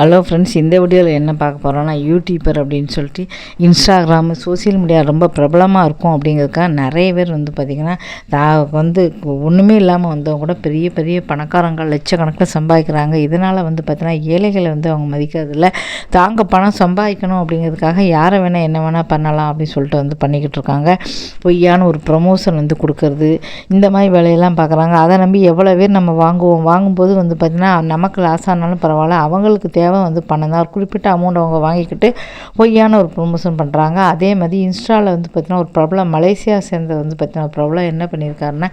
Hello friends இந்த வீடியோவில் என்ன பார்க்க போகிறோன்னா யூடியூபர் அப்படின்னு சொல்லிட்டு இன்ஸ்டாகிராம் சோசியல் மீடியா ரொம்ப பிரபலமாக இருக்கும் அப்படிங்கிறதுக்காக நிறைய பேர் வந்து பார்த்திங்கன்னா தா வந்து ஒன்றுமே இல்லாமல் வந்தவங்க கூட பெரிய பெரிய பணக்காரங்க லட்சக்கணக்கில் சம்பாதிக்கிறாங்க. இதனால் வந்து பார்த்திங்கன்னா ஏழைகளை வந்து அவங்க மதிக்கிறதில்ல. தாங்க பணம் சம்பாதிக்கணும் அப்படிங்கிறதுக்காக யாரை வேணால் என்ன வேணால் பண்ணலாம் அப்படின்னு சொல்லிட்டு வந்து பண்ணிக்கிட்டு இருக்காங்க. பொய்யான ஒரு ப்ரொமோஷன் வந்து கொடுக்கறது இந்த மாதிரி வேலையெல்லாம் பார்க்குறாங்க அதை நம்பி எவ்வளோ பேர் நம்ம வாங்குவோம். வாங்கும்போது வந்து பார்த்திங்கன்னா நமக்கு லாஸ் ஆனாலும் பரவாயில்ல. அவங்களுக்கு தேவை வந்து பண்ணலாம் ஒரு குறிப்பிட்ட அமௌண்ட் அவங்க வாங்கிக்கிட்டு பொய்யான ஒரு ப்ரொமோஷன் பண்ணுறாங்க அதே மாதிரி இன்ஸ்டாவில் வந்து பார்த்திங்கன்னா ஒரு பிரபலம் மலேசியா சேர்ந்த வந்து பார்த்திங்கன்னா ஒரு பிரபலம் என்ன பண்ணியிருக்காருன்னா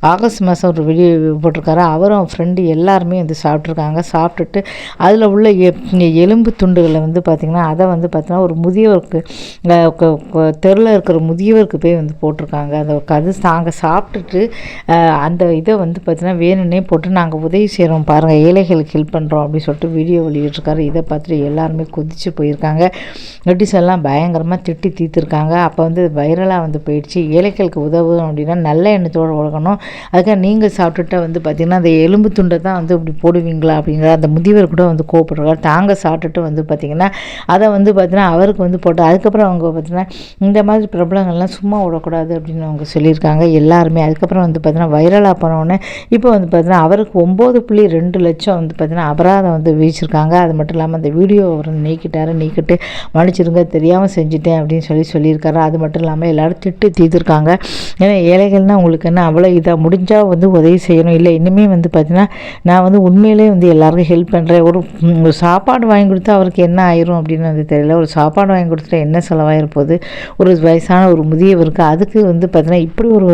ஆகஸ்ட் மாதம் ஒரு வீடியோ போட்டிருக்காரு. அவரும் ஃப்ரெண்டு எல்லாருமே வந்து சாப்பிட்ருக்காங்க சாப்பிட்டுட்டு அதில் உள்ள எ- எலும்பு துண்டுகளை வந்து பார்த்திங்கன்னா அதை வந்து பார்த்திங்கன்னா ஒரு முதியவருக்கு தெருவில் இருக்கிற முதியவருக்கு போய் வந்து போட்டிருக்காங்க. அந்த அது நாங்கள் சாப்பிட்டுட்டு அந்த இதை வந்து பார்த்திங்கன்னா வேணும்னே போட்டு நாங்கள் உதவி செய்கிறோம் பாருங்கள் ஏழைகளுக்கு ஹெல்ப் பண்ணுறோம் அப்படின்னு சொல்லிட்டு வீடியோ பண்ணிகிட்ருக்காரு இதை பார்த்துட்டு எல்லாருமே கொதிச்சு போயிருக்காங்க. நோட்டீஸ் எல்லாம் பயங்கரமாக திட்டி தீர்த்துருக்காங்க. அப்போ வந்து வைரலாக வந்து போயிடுச்சு. ஏழைகளுக்கு உதவும் அப்படின்னா நல்ல எண்ணத்தோடு உழகணும் அதுக்காக நீங்கள் சாப்பிட்டுட்டா வந்து பார்த்திங்கன்னா அந்த எலும்பு துண்டை தான் வந்து இப்படி போடுவீங்களா அப்படிங்கிற அந்த முதியவர் கூட வந்து கோவப்படுறாரு. தாங்க சாப்பிட்டுட்டு வந்து பார்த்திங்கன்னா அதை வந்து பார்த்திங்கன்னா அவருக்கு வந்து போட்டு அதுக்கப்புறம் அவங்க பார்த்திங்கன்னா இந்த மாதிரி பிரபலங்கள்லாம் சும்மா விடக்கூடாது அப்படின்னு அவங்க சொல்லியிருக்காங்க. எல்லாருமே அதுக்கப்புறம் வந்து பார்த்திங்கன்னா வைரலாக போனவுடனே இப்போ வந்து பார்த்திங்கன்னா அவருக்கு ஒம்பது புள்ளி ரெண்டு லட்சம் வந்து பார்த்திங்கன்னா அபராதம் வந்து வீச்சிருக்காங்க அது மட்டும் இல்லாமல் அந்த வீடியோ அவர் நீக்கிட்டாரு நீக்கிட்டு மன்னிச்சிருங்க தெரியாமல் செஞ்சுட்டேன் அப்படின்னு சொல்லி சொல்லியிருக்காரு. அது மட்டும் இல்லாமல் எல்லோரும் திட்டு தீர்த்துருக்காங்க. ஏன்னா ஏழைகள்னால் உங்களுக்கு என்ன? அவ்வளோ இதாக முடிஞ்சால் வந்து உதவி செய்யணும். இல்லை இன்னுமே வந்து பார்த்திங்கன்னா நான் வந்து உண்மையிலே வந்து எல்லாருக்கும் ஹெல்ப் பண்ணுறேன் ஒரு சாப்பாடு வாங்கி கொடுத்தா அவருக்கு என்ன ஆயிரும் அப்படின்னு வந்து தெரியல. ஒரு சாப்பாடு வாங்கி கொடுத்துட்டா என்ன செலவாயிருப்போது ஒரு வயசான ஒரு முதியவருக்கு அதுக்கு வந்து பார்த்திங்கன்னா இப்படி ஒரு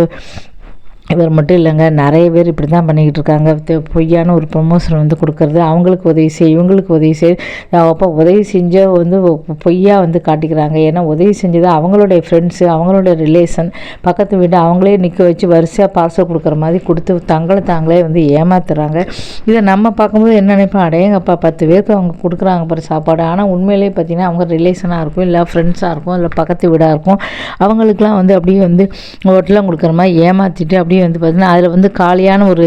இவர் மட்டும் இல்லைங்க நிறைய பேர் இப்படி தான் பண்ணிக்கிட்டு இருக்காங்க. பொய்யான ஒரு ப்ரொமோஷன் வந்து கொடுக்கறது அவங்களுக்கு உதவி செய் இவங்களுக்கு உதவி செய். அப்போ உதவி செஞ்ச வந்து பொய்யாக வந்து காட்டிக்கிறாங்க. ஏன்னா உதவி செஞ்சது அவங்களுடைய ஃப்ரெண்ட்ஸு அவங்களுடைய ரிலேஷன் பக்கத்து வீடு அவங்களே நிற்க வச்சு வரிசையாக பார்சல் கொடுக்குற மாதிரி கொடுத்து தங்களை தாங்களே வந்து ஏமாத்துறாங்க. இதை நம்ம பார்க்கும்போது என்ன நினைப்போம்? அடையங்கப்பா பத்து பேருக்கு அவங்க கொடுக்குறாங்க பாரு சாப்பாடு. ஆனால் உண்மையிலேயே பார்த்தீங்கன்னா அவங்க ரிலேஷனாக இருக்கும் இல்லை ஃப்ரெண்ட்ஸாக இருக்கும் இல்லை பக்கத்து வீடாக இருக்கும். அவங்களுக்குலாம் வந்து அப்படியே வந்து ஹோட்டலில் கொடுக்குற மாதிரி ஏமாற்றிட்டு அப்படியே வந்து பார்த்திங்கன்னா அதில் வந்து காலியான ஒரு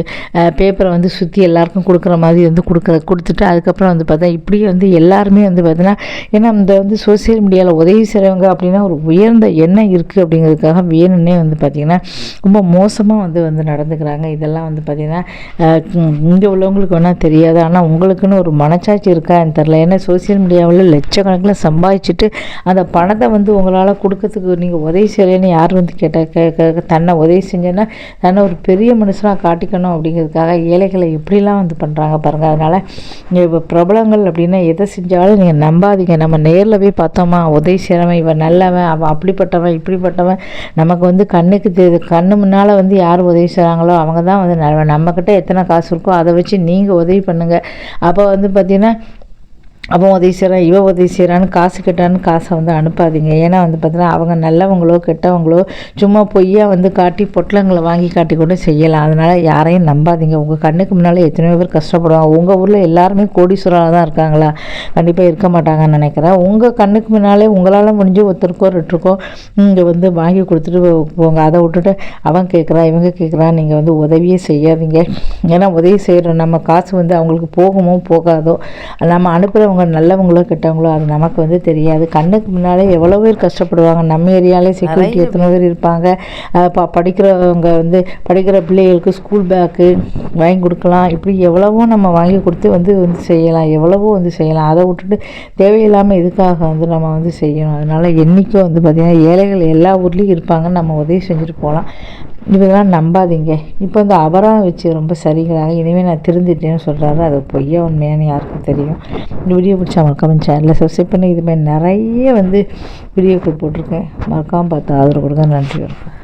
பேப்பரை வந்து சுற்றி எல்லாருக்கும் கொடுக்குற மாதிரி வந்து கொடுக்குற கொடுத்துட்டு அதுக்கப்புறம் வந்து பார்த்தா இப்படியே வந்து எல்லாருமே வந்து பார்த்தீங்கன்னா ஏன்னா இந்த வந்து சோசியல் மீடியாவில் உதவி செய்கிறவங்க அப்படின்னா ஒரு உயர்ந்த எண்ணம் இருக்குது அப்படிங்கிறதுக்காக வேணும்னே வந்து பார்த்திங்கன்னா ரொம்ப மோசமாக வந்து வந்து நடந்துக்கிறாங்க. இதெல்லாம் வந்து பார்த்திங்கன்னா இங்கே உள்ளவங்களுக்கு வேணால் தெரியாது. ஆனால் உங்களுக்குன்னு ஒரு மனச்சாட்சி இருக்கான்னு தெரில ஏன்னா சோசியல் மீடியாவில் லட்சக்கணக்கில் சம்பாதிச்சுட்டு அந்த பணத்தை வந்து உங்களால் கொடுக்கறதுக்கு நீங்கள் உதவி செய்யலைன்னு யார் வந்து கேட்டால் கே தன்னை உதவி செஞ்சேன்னா தன்னை ஒரு பெரிய மனுஷனாக காட்டிக்கணும் அப்படிங்கிறதுக்காக ஏழைகளை எப்படிலாம் வந்து பண்ணுறாங்க பாருங்கள் அதனால் இப்போ பிரபலங்கள் அப்படின்னா எதை செஞ்சாலும் நீங்கள் நம்பாதீங்க. நம்ம நேரில் போய் பார்த்தோமா உதவி செய்கிறவன் இவன் நல்லவன் அவன் அப்படிப்பட்டவன் இப்படிப்பட்டவன். நமக்கு வந்து கண்ணுக்கு தெரி கண்ணு முன்னால் வந்து யார் உதவி செய்கிறாங்களோ அவங்க தான் வந்து நல்லவன். நம்மக்கிட்ட எத்தனை காசு இருக்கோ அதை வச்சு நீங்கள் உதவி பண்ணுங்கள் அப்போ வந்து பார்த்திங்கன்னா அவன் உதவி செய்கிறான் இவன் உதவி செய்கிறான்னு காசு கேட்டான்னு காசை வந்து அனுப்பாதீங்க. ஏன்னா வந்து பார்த்தீங்கன்னா அவங்க நல்லவங்களோ கெட்டவங்களோ சும்மா பொய்யா வந்து காட்டி பொட்டலங்களை வாங்கி காட்டி கூட செய்யலாம். அதனால் யாரையும் நம்பாதீங்க. உங்கள் கண்ணுக்கு முன்னால் எத்தனையோ பேர் கஷ்டப்படுவாங்க. உங்கள் ஊரில் எல்லாருமே கோடீஸ்வராக தான் இருக்காங்களா? கண்டிப்பாக இருக்க மாட்டாங்கன்னு நினைக்கிறேன். உங்கள் கண்ணுக்கு முன்னாலே உங்களால் முடிஞ்சு ஒருத்தருக்கோ ரெட்டுருக்கோ இங்கே வந்து வாங்கி கொடுத்துட்டு போங்க. அதை விட்டுட்டு அவன் கேட்குறான் இவங்க கேட்குறான் நீங்கள் வந்து உதவியே செய்யாதீங்க. ஏன்னா உதவி செய்கிற நம்ம காசு வந்து அவங்களுக்கு போகுமோ போகாதோ நம்ம அனுப்புகிறவங்க நல்லவங்களோ கெட்டவங்களோ அது நமக்கு வந்து தெரியாது. கண்ணுக்கு முன்னாலே எவ்வளோ பேர் கஷ்டப்படுவாங்க. நம்ம ஏரியாலே செக்யூரிட்டி எத்தனை பேர் இருப்பாங்க. ப படிக்கிறவங்க வந்து படிக்கிற பிள்ளைகளுக்கு ஸ்கூல் பேக்கு வாங்கி கொடுக்கலாம். இப்படி எவ்வளவோ நம்ம வாங்கி கொடுத்து வந்து வந்து செய்யலாம். எவ்வளவோ வந்து செய்யலாம். அதை விட்டுட்டு தேவையில்லாமல் இதுக்காக வந்து நம்ம வந்து செய்யணும்? அதனால் என்றைக்கும் வந்து பார்த்திங்கன்னா ஏழைகள் எல்லா ஊர்லேயும் இருப்பாங்க நம்ம உதவி செஞ்சுட்டு போகலாம். இதெல்லாம் நம்பாதீங்க. இப்போ வந்து அபராதம் வச்சு ரொம்ப சரிங்கிறாங்க இனிமேல் நான் திருந்திட்டேன்னு சொல்கிறாரு அது பொய்யா உண்மையானு யாருக்கும் தெரியும். இந்த வீடியோ பிடிச்சா மறக்காமல் சேனலில் சப்ஸ்கிரைப் பண்ணி இதுமாதிரி நிறைய வந்து வீடியோக்கள் போட்டிருக்கேன். மறக்காமல் பார்த்து ஆதரவு கொடுங்க. நன்றி வணக்கம்.